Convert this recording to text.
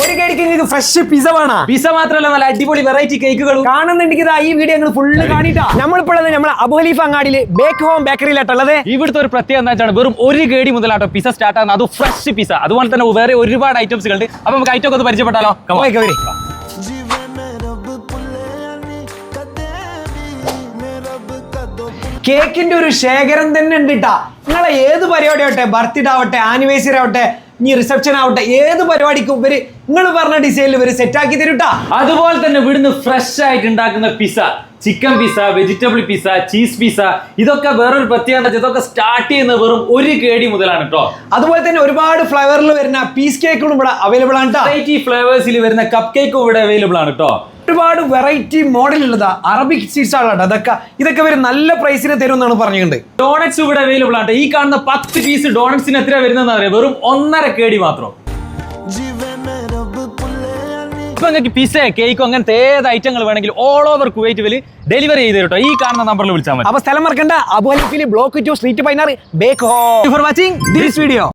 ഒരു കേക്ക് നിങ്ങൾക്ക് fresh pizza വേണ? പിസ മാത്രമല്ല നല്ല അടിപൊളി വെറൈറ്റി കേക്കുകളും. കാണുന്നുണ്ടെങ്കിൽ ഈ വീഡിയോ ഞങ്ങൾ ഫുള്ള് കാണിട്ടാ. നമ്മളിപ്പോഴത് നമ്മളെ അബുഹലീഫ് അങ്ങാടിയിൽ ബേക്ക് ഹോം ബേക്കറിയിലാട്ടുള്ളത് ഇവിടുത്തെ ഒരു പ്രത്യേകത എന്താ വെച്ചാൽ വെറും ഒരു കേടി മുതലാട്ടോ പിസ സ്റ്റാർട്ട് ആകുന്നത് അത് ഫ്രഷ് പിസ അതുപോലെ തന്നെ വേറെ ഒരുപാട് ഐറ്റംസുകൾ ഉണ്ട് അപ്പൊ നമുക്ക് ഐറ്റം ഒക്കെ ഒന്ന് പരിചയപ്പെട്ടാലോ? Come കേക്കിന്റെ ഒരു ശേഖരം തന്നെ ഉണ്ട് കേട്ടാ നിങ്ങളെ ഏത് പരിപാടി ആവട്ടെ ബർത്ത്ഡേ ആവട്ടെ ആനിവേഴ്സറി ആവട്ടെ ഇനി റിസപ്ഷൻ ആവട്ടെ ഏത് പരിപാടിക്കും ഇവർ നിങ്ങൾ പറഞ്ഞ ഡിസൈനിൽ ഇവർ സെറ്റ് ആക്കി തരൂട്ടാ. അതുപോലെ തന്നെ ഇവിടുന്ന് ഫ്രഷ് ആയിട്ട് ഉണ്ടാക്കുന്ന pizza chicken pizza vegetable pizza cheese pizza ഇതൊക്കെ വേറൊരു പ്രത്യേകത ഇതൊക്കെ സ്റ്റാർട്ട് ചെയ്യുന്നത് വെറും ഒരു കേടി മുതലാണ് കേട്ടോ അതുപോലെ തന്നെ ഒരുപാട് ഫ്ലേവറിൽ വരുന്ന പീസ് കേക്കുകളും ഇവിടെ അവൈലബിൾ ആണ് ട്ടാ. വെറൈറ്റി ഫ്ലേവേഴ്സിൽ വരുന്ന കപ്പ് കേക്കും ഇവിടെ അവൈലബിൾ ആണ് കേട്ടോ ഒരുപാട് വെറൈറ്റി മോഡൽ മോഡലുള്ളതാ അറബിക് സീസാണ് അതൊക്കെ ഇതൊക്കെ വരും നല്ല പ്രൈസിന് തരും എന്നാണ് പറഞ്ഞിട്ടുണ്ട്. ഡോണറ്റ്സ് ഇവിടെ അവൈലബിൾ ആട്ടെ ഈ കാണുന്ന പത്ത് പീസ് ഡോണറ്റ്സിന് എത്ര വരുന്ന വെറും ഒന്നര കേടി മാത്രം. ഇപ്പൊ പിസ കേക്കോ അങ്ങനത്തെ ഏത് ഐറ്റങ്ങൾ വേണമെങ്കിൽ ഓൾ ഓവർ കുവൈറ്റ് വലി ഡെലിവറി ചെയ്ത് കേട്ടോ ഈ കാണുന്ന നമ്പറിൽ വിളിച്ചാൽ മതി. അപ്പൊ സ്ഥലം മറക്കണ്ട. അബുഹലിഫിലി ബ്ലോക്ക് ടു സ്ട്രീറ്റ് പൈനാർ ബേക്ക് ഹോ ഫോർ വാച്ചിങ് ദിസ് വീഡിയോ